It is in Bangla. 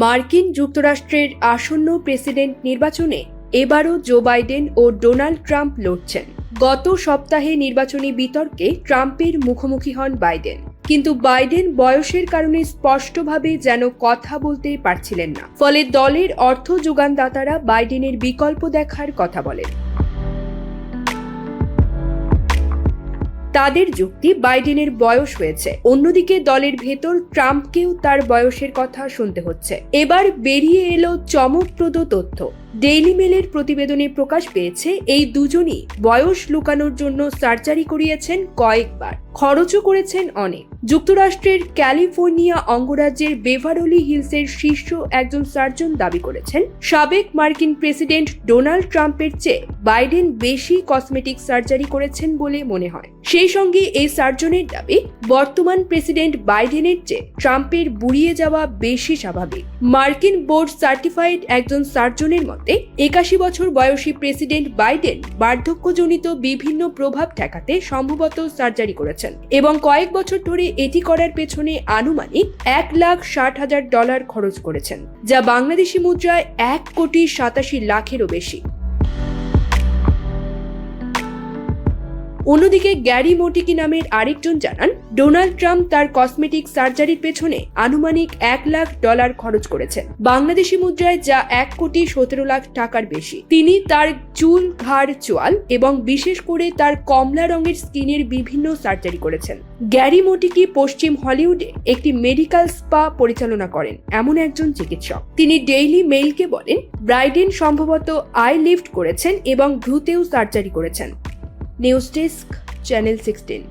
মার্কিন যুক্তরাষ্ট্রের আসন্ন প্রেসিডেন্ট নির্বাচনে এবারও জো বাইডেন ও ডোনাল্ড ট্রাম্প লড়ছেন। গত সপ্তাহে নির্বাচনী বিতর্কে ট্রাম্পের মুখোমুখি হন বাইডেন। কিন্তু বাইডেন বয়সের কারণে স্পষ্টভাবে যেন কথা বলতে পারছিলেন না। ফলে দলের অর্থ যোগানদাতারা বাইডেনের বিকল্প দেখার কথা বলেন। তাদের যুক্তি বাইডেনের বয়স হয়েছে। অন্যদিকে দলের ভেতর ট্রাম্পকেও তার বয়সের কথা শুনতে হচ্ছে। এবার বেরিয়ে এলো চমকপ্রদ তথ্য। ডেইলি মেলের প্রতিবেদনে প্রকাশ পেয়েছে, এই দুজনই বয়স লুকানোর জন্য সার্জারি করিয়েছেন কয়েকবার। খরচও করেছেন অনেক। যুক্তরাষ্ট্রের ক্যালিফোর্নিয়া অঙ্গরাজ্যের বেভারলি হিলসের শীর্ষ একজন সার্জন দাবি করেছেন, সাবেক মার্কিন প্রেসিডেন্ট ডোনাল্ড ট্রাম্পের চেয়ে বাইডেন বেশি কসমেটিক সার্জারি করেছেন বলে মনে হয়। সেই সঙ্গে এই সার্জনের দাবি, বর্তমান প্রেসিডেন্ট বাইডেনের চেয়ে ট্রাম্পের বুড়িয়ে যাওয়া বেশি স্বাভাবিক। মার্কিন বোর্ড সার্টিফাইড একজন সার্জনের মতে একাশি বছর বয়সী প্রেসিডেন্ট বাইডেন বার্ধক্যজনিত বিভিন্ন প্রভাব ঠেকাতে সম্ভবত সার্জারি করেছেন এবং কয়েক বছর ধরে এটি করার পেছনে আনুমানিক এক লাখ ষাট হাজার ডলার খরচ করেছেন, যা বাংলাদেশি মুদ্রায় এক কোটি সাতাশি লাখেরও বেশি। অন্যদিকে গ্যারি মোটিকি নামের আরেকজন জানান, ডোনাল্ড ট্রাম্প তার কসমেটিক সার্জারির পেছনে আনুমানিক এক লাখ ডলার খরচ করেছেন। বাংলাদেশি মুদ্রায় যা এক কোটি সতেরো লাখ টাকার বেশি। তিনি তার চুল, ঘাড়, চোয়াল এবং বিশেষ করে তার কমলা রঙের স্কিনের বিভিন্ন সার্জারি করেছেন। গ্যারি মোটিকি পশ্চিম হলিউডে একটি মেডিকেল স্পা পরিচালনা করেন, এমন একজন চিকিৎসক। তিনি ডেইলি মেইলকে বলেন, ব্রাইডেন সম্ভবত আই লিফট করেছেন এবং ভ্রুতেও সার্জারি করেছেন। News desk channel sixteen.